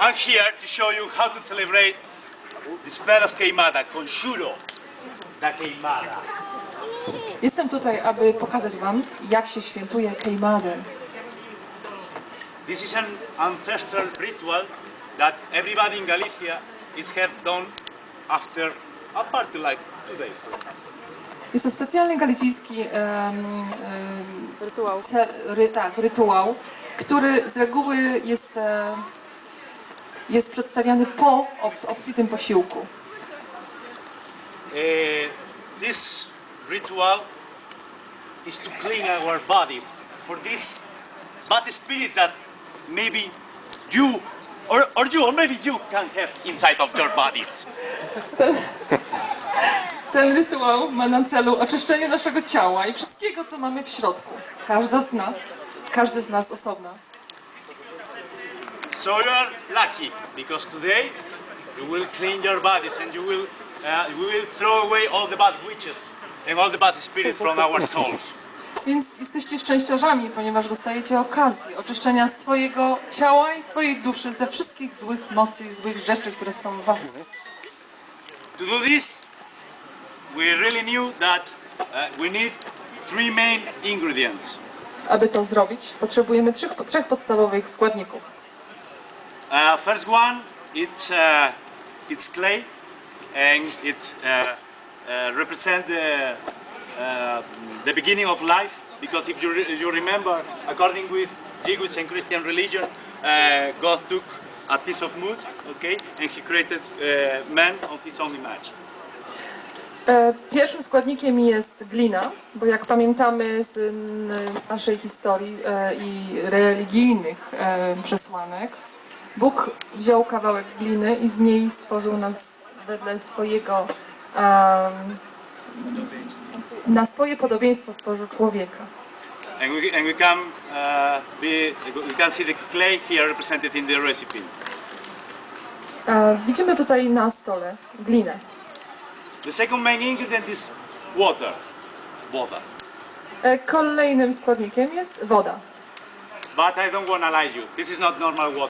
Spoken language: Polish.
I'm here to show you how to celebrate the spell of queimada, conjuro da queimada. Jestem tutaj, aby pokazać Wam, jak się świętuje Kejmadę. This is an ancestral ritual that everybody in Galicia is have done after a party like today. Jest to specjalny galicijski em, em, Rytuał. ce- ry, tak, rytuał, który z reguły jest, e, jest przedstawiany po ob, obfitym posiłku. Uh, this ritual is to clean our bodies for these bad spirits that maybe you or, or you or maybe you can have inside of your bodies. Ten rytuał ma na celu oczyszczenie naszego ciała i wszystkiego, co mamy w środku. Każda z nas, każdy z nas osobno. So you are lucky because today you will clean your bodies and you will uh, we will throw away all the bad witches and all the bad spirits from our souls. Więc jesteście szczęściarzami, ponieważ dostajecie okazję oczyszczenia swojego ciała i swojej duszy ze wszystkich złych mocy i złych rzeczy, które są w was. To do this, we really knew that uh, we need three main ingredients. Aby to zrobić, potrzebujemy trzech, trzech podstawowych składników. Uh, first one, it's uh, it's clay, and it uh, uh, represents the uh, the beginning of life. Because if you re- you remember, according with Jewish and Christian religion, uh, God took a piece of wood, okay, and He created uh, man on His own image. E, Pierwszym składnikiem jest glina, bo jak pamiętamy z naszej historii e, i religijnych e, przesłanek, Bóg wziął kawałek gliny i z niej stworzył nas wedle swojego, em, na swoje podobieństwo stworzył człowieka. And we, and we can uh, be, we can see the clay here represented in the recipe. E, Widzimy tutaj na stole glinę. The second main ingredient is water. Water. E, Kolejnym składnikiem jest woda. But I don't want to lie you. This is not normal water.